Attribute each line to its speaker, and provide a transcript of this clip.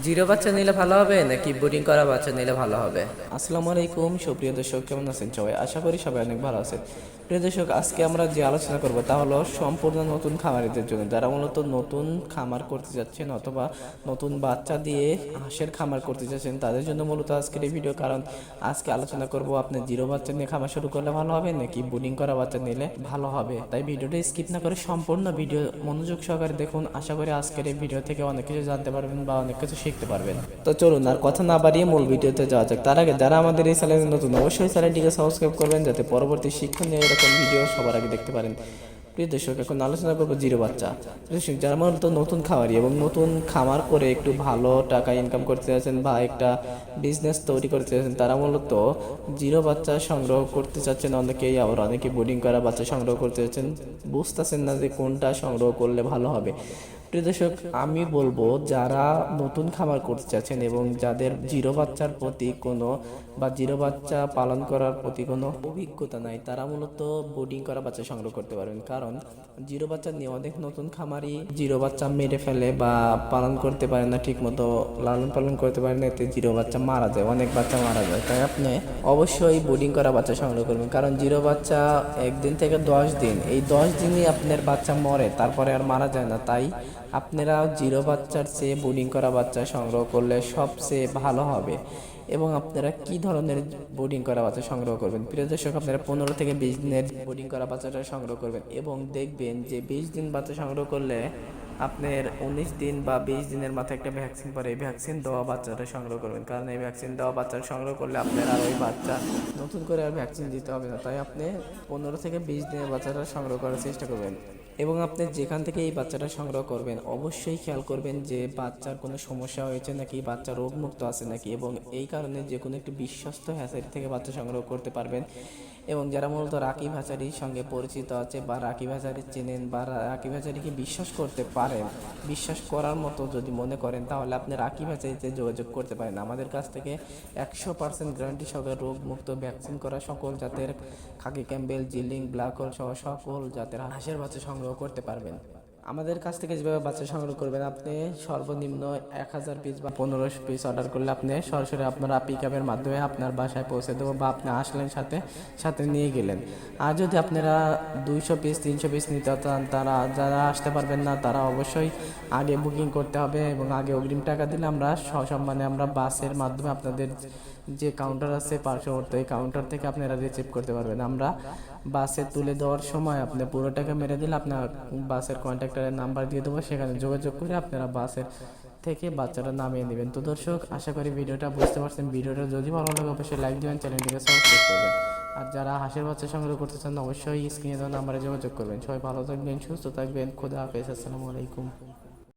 Speaker 1: Zero বাচ্চা নিলে ভালো হবে নাকি বোর্ডিং করা বাচ্চা নিলে ভালো হবে?
Speaker 2: আসসালামু আলাইকুম, সুপ্রিয় দর্শক, কেমন আছেন সবাই? আশা করি সবাই অনেক ভালো আছেন। প্রিয় দর্শক, আজকে আমরা যে আলোচনা করব তা হলো সম্পূর্ণ নতুন খামারিদের জন্য। যারা মূলত নতুন খামার করতে যাচ্ছেন অথবা নতুন বাচ্চা দিয়ে হাঁসের খামার করতে যাচ্ছেন, তাদের জন্য মূলত আজকের এই ভিডিও। কারণ আজকে আলোচনা করব আপনি জিরো বাচ্চা নিয়ে খামার শুরু করলে ভালো হবে নাকি বোর্ডিং করা বাচ্চা নিলে ভালো হবে। তাই ভিডিওটা স্কিপ না করে সম্পূর্ণ ভিডিও মনোযোগ সহকারে দেখুন। আশা করি আজকের এই ভিডিও থেকে অনেক কিছু জানতে পারবেন বা অনেক কিছু শিখতে পারবেন। তো চলুন আর কথা না বাড়িয়ে মূল ভিডিওতে যাওয়া যাক। তার আগে যারা আমাদের এই চ্যানেলে নতুন, অবশ্যই চ্যানেলটিকে সাবস্ক্রাইব করবেন যাতে পরবর্তী শিক্ষণীয় এরকম ভিডিও সবার আগে দেখতে পারেন। প্রিয় দর্শক, এখন আলোচনা করব জিরো বাচ্চা। দর্শক, যারা মূলত নতুন খামারি এবং নতুন খামার করে একটু ভালো টাকা ইনকাম করতে চাচ্ছেন বা একটা বিজনেস তৈরি করতে চাচ্ছেন, তারা মূলত জিরো বাচ্চা সংগ্রহ করতে চাচ্ছেন। অনেকেই আবার অনেকে বোর্ডিং করা বাচ্চা সংগ্রহ করতে চাচ্ছেন। বুঝতেছেন না যে কোনটা সংগ্রহ করলে ভালো হবে। প্রিয় দর্শক আমি বলব যারা নতুন খামার করতে চাচ্ছেন এবং যাদের জিরো বাচ্চার প্রতি কোনো বা জিরো বাচ্চা পালন করার প্রতি কোনো অভিজ্ঞতা নাই, তারা মূলত বোর্ডিং করা বাচ্চা সংগ্রহ করতে পারবেন। কারণ জিরো বাচ্চা নিয়ে অনেক নতুন খামারই জিরো বাচ্চা মেরে ফেলে বা পালন করতে পারে না ঠিক মতো লালন পালন করতে পারে না, এতে জিরো বাচ্চা মারা যায়, অনেক বাচ্চা মারা যায়। তাই আপনি অবশ্যই বোর্ডিং করা বাচ্চা সংগ্রহ করবেন। কারণ জিরো বাচ্চা একদিন থেকে দশ দিন, এই দশ দিনই আপনার বাচ্চা মরে, তারপরে আর মারা যায় না। তাই আপনারা জিরো বাচ্চার চেয়ে বোর্ডিং করা বাচ্চা সংগ্রহ করলে সবচেয়ে ভালো হবে। এবং আপনারা কি ধরনের বোর্ডিং করা বাচ্চা সংগ্রহ করবেন? প্রিয় দর্শক, আপনারা পনেরো থেকে বিশ দিনের বোর্ডিং করা বাচ্চাটা সংগ্রহ করবেন এবং দেখবেন যে বিশ দিন বাচ্চা সংগ্রহ করলে আপনার উনিশ দিন বা বিশ দিনের মাথায় একটা ভ্যাকসিন পরে, এই ভ্যাকসিন দেওয়া বাচ্চাটা সংগ্রহ করবেন। কারণ এই ভ্যাকসিন দেওয়া বাচ্চাটা সংগ্রহ করলে আপনার আর ওই বাচ্চা নতুন করে আর ভ্যাকসিন দিতে হবে না। তাই আপনি পনেরো থেকে বিশ দিনের বাচ্চাটা সংগ্রহ করার চেষ্টা করবেন। এবং আপনি যেখান থেকে এই বাচ্চাটা সংগ্রহ করবেন, অবশ্যই খেয়াল করবেন যে বাচ্চার কোনো সমস্যা হয়েছে নাকি, বাচ্চা রোগমুক্ত আছে নাকি, এবং এই কারণে যে কোনো একটি বিশ্বস্ত হ্যাচারি থেকে বাচ্চা সংগ্রহ করতে পারবেন। এবং যারা মূলত রাকিব হ্যাচারির সঙ্গে পরিচিত আছে বা রাকিব হ্যাচারি চেনেন বা রাকিব হ্যাচারিকে বিশ্বাস করতে পারেন বিশ্বাস করার মতো যদি মনে করেন, তাহলে আপনি রাকিব হ্যাচারিতে যোগাযোগ করতে পারেন। আমাদের কাছ থেকে একশো পার্সেন্ট গ্যারান্টি সহায় রোগ মুক্ত ভ্যাকসিন করা সকল জাতের খাকি ক্যাম্বেল জিলিং, ব্ল্যাক হোল সহ সকল জাতের হাঁসের বাচ্চা সংগ্রহ করতে পারবেন। আমাদের কাছ থেকে যেভাবে বাচ্চা সংগ্রহ করবেন, আপনি সর্বনিম্ন এক হাজার পিস বা পনেরোশো পিস অর্ডার করলে আপনি সরাসরি আপনারা পিক আপের মাধ্যমে আপনার বাসায় পৌঁছে দেবো বা আপনি আসলেন সাথে সাথে নিয়ে গেলেন। আর যদি আপনারা দুইশো পিস তিনশো পিস নিতে চান, তারা, যারা আসতে পারবেন না, তারা অবশ্যই আগে বুকিং করতে হবে এবং আগে অগ্রিম টাকা দিলে আমরা সসম্মানে আমরা বাসের মাধ্যমে আপনাদের যে কাউন্টার আছে পার্শ্ববর্তী কাউন্টার থেকে আপনারা রিসিভ করতে পারবেন। আমরা বাসে তুলে দেওয়ার সময় আপনি পুরো টাকা মেরে দিলে আপনার বাসের কন্ট্রাক্টরের নাম্বার দিয়ে দেবো, সেখানে যোগাযোগ করে আপনারা বাসের থেকে বাচ্চাটা নামিয়ে নেবেন। তো দর্শক, আশা করি ভিডিওটা বুঝতে পারছেন। ভিডিওটা যদি ভালো লাগে, অবশ্যই লাইক দেবেন চ্যানেলটিকে সাবস্ক্রাইব করবেন। আর যারা হাঁসের বাচ্চা সংগ্রহ করতে চান, অবশ্যই স্ক্রিনে দেওয়া নাম্বারে যোগাযোগ করবেন। সবাই ভালো থাকবেন, সুস্থ থাকবেন। খোদা হাফেজ, আসসালামু আলাইকুম।